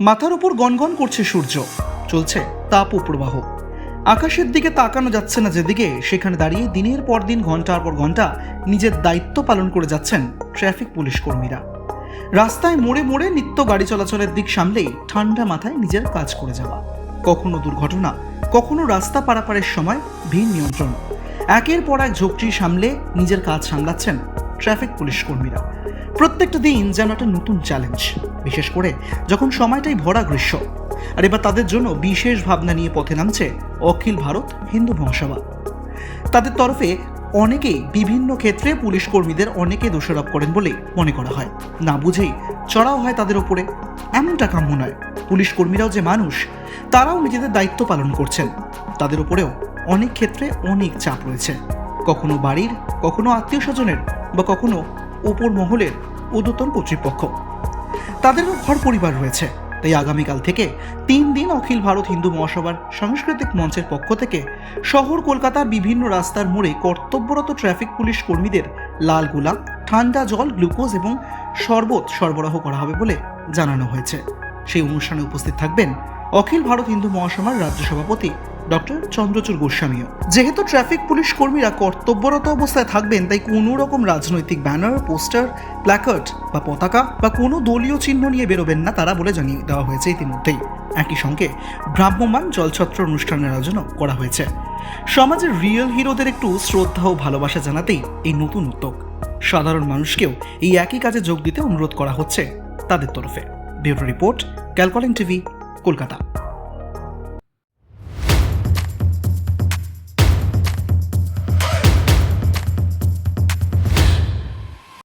মাথার উপর গনগন করছে সূর্য। চলছে তাপ প্রবাহ। আকাশের দিকে তাকানো যাচ্ছে না যেদিকে, সেখানে দাঁড়িয়ে দিনের পর দিন, ঘণ্টার পর ঘণ্টা নিজের দায়িত্ব পালন করে যাচ্ছেন ট্রাফিক পুলিশ কর্মীরা। রাস্তায় মোড়ে মোড়ে নিত্য গাড়ি চলাচলের দিক সামলেই ঠান্ডা মাথায় নিজের কাজ করে যাওয়া। কখনো দুর্ঘটনা, কখনো রাস্তা পারাপারের সময় ভিড় নিয়ন্ত্রণ। একের পর এক ঝোঁকটি সামলে নিজের কাজ সামলাচ্ছেন ট্রাফিক পুলিশ কর্মীরা। প্রত্যেকটা দিন যেন একটা নতুন চ্যালেঞ্জ বিশেষ করে যখন সময়টাই ভরা গ্রীষ্ম। আর এবার তাদের জন্য বিশেষ ভাবনা নিয়ে পথে নামছে অখিল ভারত হিন্দু মহাসভা। তাদের তরফে অনেকেই বিভিন্ন ক্ষেত্রে পুলিশ কর্মীদের অনেকে দোষারোপ করেন বলে মনে করা হয়। না বুঝেই চড়াও হয় তাদের ওপরে এমনটা কাম্য নয়। পুলিশ কর্মীরাও যে মানুষ, তারাও নিজেদের দায়িত্ব পালন করছেন। তাদের উপরেও অনেক ক্ষেত্রে অনেক চাপ রয়েছে। কখনো বাড়ির, কখনো আত্মীয় স্বজনের বা কখনো ওপর মহলের ঊর্ধ্বতন কর্তৃপক্ষ। তাদেরও ঘর পরিবার রয়েছে। তাই আগামীকাল থেকে তিন দিন অখিল ভারত হিন্দু মহাসভার সাংস্কৃতিক মঞ্চের পক্ষ থেকে শহর, কলকাতার বিভিন্ন রাস্তার মোড়ে কর্তব্যরত ট্রাফিক পুলিশ কর্মীদের লাল গোলাপ, ঠান্ডা জল, গ্লুকোজ এবং শরবত সরবরাহ করা হবে বলে জানানো হয়েছে। সেই অনুষ্ঠানে উপস্থিত থাকবেন অখিল ভারত হিন্দু মহাসভার রাজ্য সভাপতি ডক্টর চন্দ্রচূড় গোস্বামীও। যেহেতু ট্রাফিক পুলিশ কর্মীরা কর্তব্যরত অবস্থায় থাকবেন, তাই কোনো রকম রাজনৈতিক ব্যানার, পোস্টার, প্ল্যাকার্ড বা পতাকা বা কোনো দলীয় চিহ্ন নিয়ে বেরোবেন না তারা বলে জানিয়ে দেওয়া হয়েছে ইতিমধ্যেই। একই সঙ্গে ভ্রাম্যমান জলছত্র অনুষ্ঠানের আয়োজনও করা হয়েছে। সমাজের রিয়েল হিরোদের একটু শ্রদ্ধা ও ভালোবাসা জানাতেই এই নতুন উদ্যোগ। সাধারণ মানুষকেও এই একই কাজে যোগ দিতে অনুরোধ করা হচ্ছে তাদের তরফে। ব্যুরো রিপোর্ট ক্যালকলিং টিভি, কলকাতা।